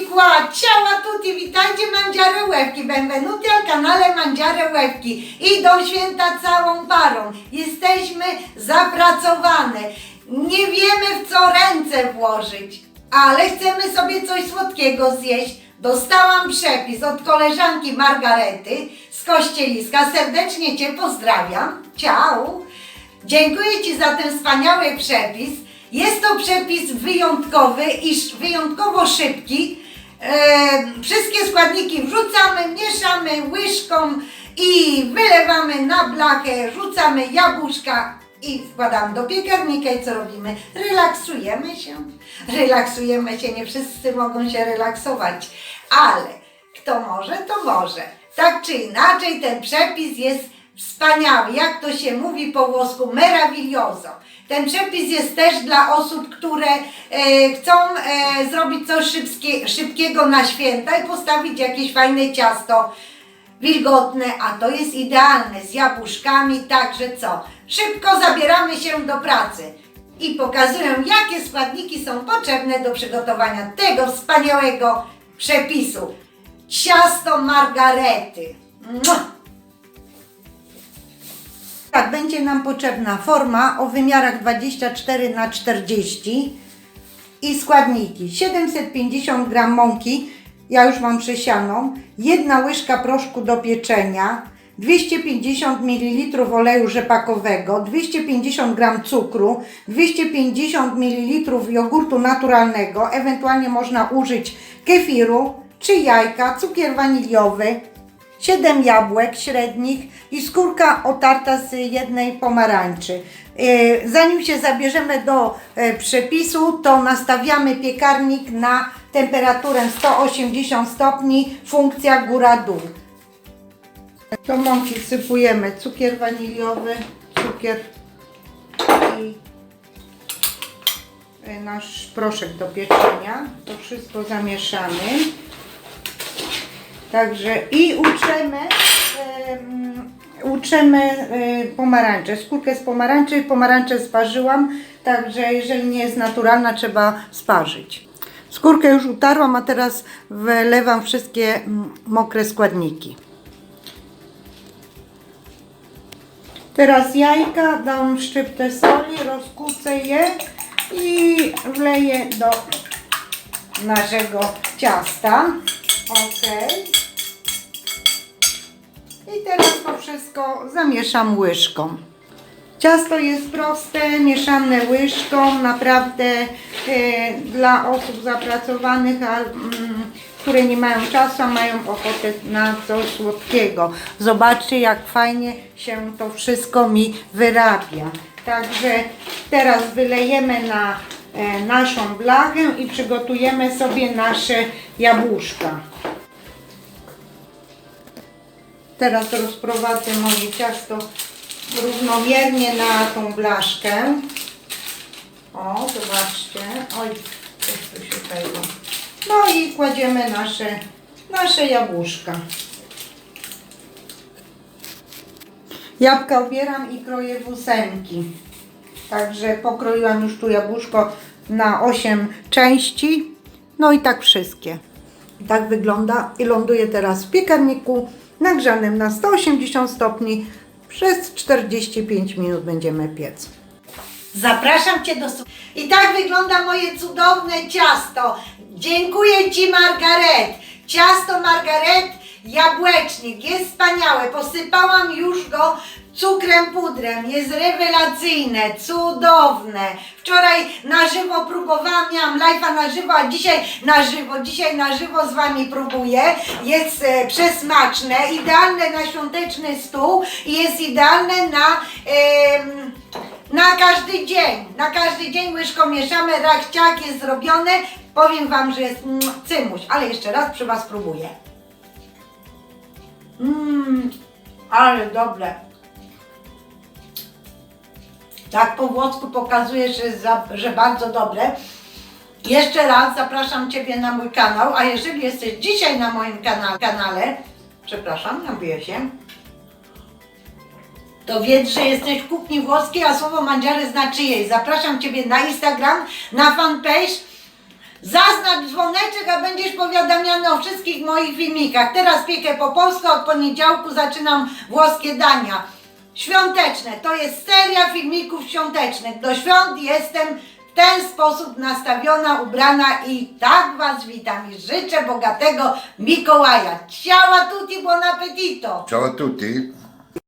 qua, ciała tutti, witajcie Mandziare Łebki, benvenuti al kanale Mandziare Łebki. Idą święta całą parą, jesteśmy zapracowane, nie wiemy w co ręce włożyć, ale chcemy sobie coś słodkiego zjeść. Dostałam przepis od koleżanki Margarety z Kościeliska, serdecznie Cię pozdrawiam, ciao. Dziękuję Ci za ten wspaniały przepis. Jest to przepis wyjątkowy i wyjątkowo szybki. E, wszystkie składniki wrzucamy, mieszamy łyżką i wylewamy na blachę, rzucamy jabłuszka i wkładamy do piekarnika i co robimy? Relaksujemy się. Relaksujemy się, nie wszyscy mogą się relaksować, ale kto może, to może. Tak czy inaczej, ten przepis jest wspaniały. Jak to się mówi po włosku, meraviglioso. Ten przepis jest też dla osób, które e, chcą e, zrobić coś szybkie, szybkiego na święta i postawić jakieś fajne ciasto wilgotne, a to jest idealne z jabłuszkami, także co? Szybko zabieramy się do pracy i pokazuję, jakie składniki są potrzebne do przygotowania tego wspaniałego przepisu. Ciasto margarety. Mua! Tak, będzie nam potrzebna forma o wymiarach 24 na 40 i składniki. 750 g mąki, ja już mam przesianą, jedna łyżka proszku do pieczenia, 250 ml oleju rzepakowego, 250 g cukru, 250 ml jogurtu naturalnego, ewentualnie można użyć kefiru, 3 jajka, cukier waniliowy, 7 jabłek średnich i skórka otarta z jednej pomarańczy. E, Zanim się zabierzemy do e, przepisu, to nastawiamy piekarnik na temperaturę 180 stopni, funkcja góra-dół. Do mąki wsypujemy cukier waniliowy, cukier i e, nasz proszek do pieczenia. To wszystko zamieszamy. Także i uczemy, em, uczemy e, pomarańcze. Skórkę z pomarańczy, pomarańcze sparzyłam, także jeżeli nie jest naturalna, trzeba sparzyć. Skórkę już utarłam, a teraz wlewam wszystkie mm, mokre składniki. Teraz jajka, dam szczyptę soli, rozkucę je i wleję do naszego ciasta. Ok. I teraz to wszystko zamieszam łyżką. Ciasto jest proste, mieszane łyżką, naprawdę e, dla osób zapracowanych, a, mm, które nie mają czasu, a mają ochotę na coś słodkiego. Zobaczcie, jak fajnie się to wszystko mi wyrabia. Także teraz wylejemy na e, naszą blachę i przygotujemy sobie nasze jabłuszka. Teraz rozprowadzę moje ciasto równomiernie na tą blaszkę. O, zobaczcie. Oj, coś tu się tego. No i kładziemy nasze, nasze jabłuszka. Jabłka obieram i kroję w ósemki. Także pokroiłam już tu jabłuszko na 8 części. No i tak wszystkie. Tak wygląda i ląduje teraz w piekarniku nagrzanym na 180 stopni. Przez 45 minut będziemy piec. Zapraszam Cię do... I tak wygląda moje cudowne ciasto. Dziękuję Ci Margaret. Ciasto Margaret jabłecznik jest wspaniałe. Posypałam już go cukrem pudrem. Jest rewelacyjne, cudowne. Wczoraj na żywo próbowałam, miałam live'a na żywo, a dzisiaj na żywo, dzisiaj na żywo z Wami próbuję. Jest e, przesmaczne, idealne na świąteczny stół i jest idealne na... na każdy dzień, na każdy dzień łyżką mieszamy, rachciak jest zrobione. Powiem Wam, że jest mm, cymuś, ale jeszcze raz przy Was próbuję. Mmm, ale dobre. Tak po włosku pokazuje, że, że bardzo dobre. Jeszcze raz zapraszam Ciebie na mój kanał, a jeżeli jesteś dzisiaj na moim kanale, kanale przepraszam, nabiję się, to wiedz, że jesteś w kuchni włoskiej, a słowo mandziary znaczy jej. Zapraszam Ciebie na Instagram, na fanpage Zaznacz dzwoneczek, a będziesz powiadamiany o wszystkich moich filmikach. Teraz piekę po polsku, od poniedziałku zaczynam włoskie dania. Świąteczne, to jest seria filmików świątecznych. Do świąt jestem w ten sposób nastawiona, ubrana i tak Was witam i życzę bogatego Mikołaja. Ciała tutti buon appetito! Ciao a tutti.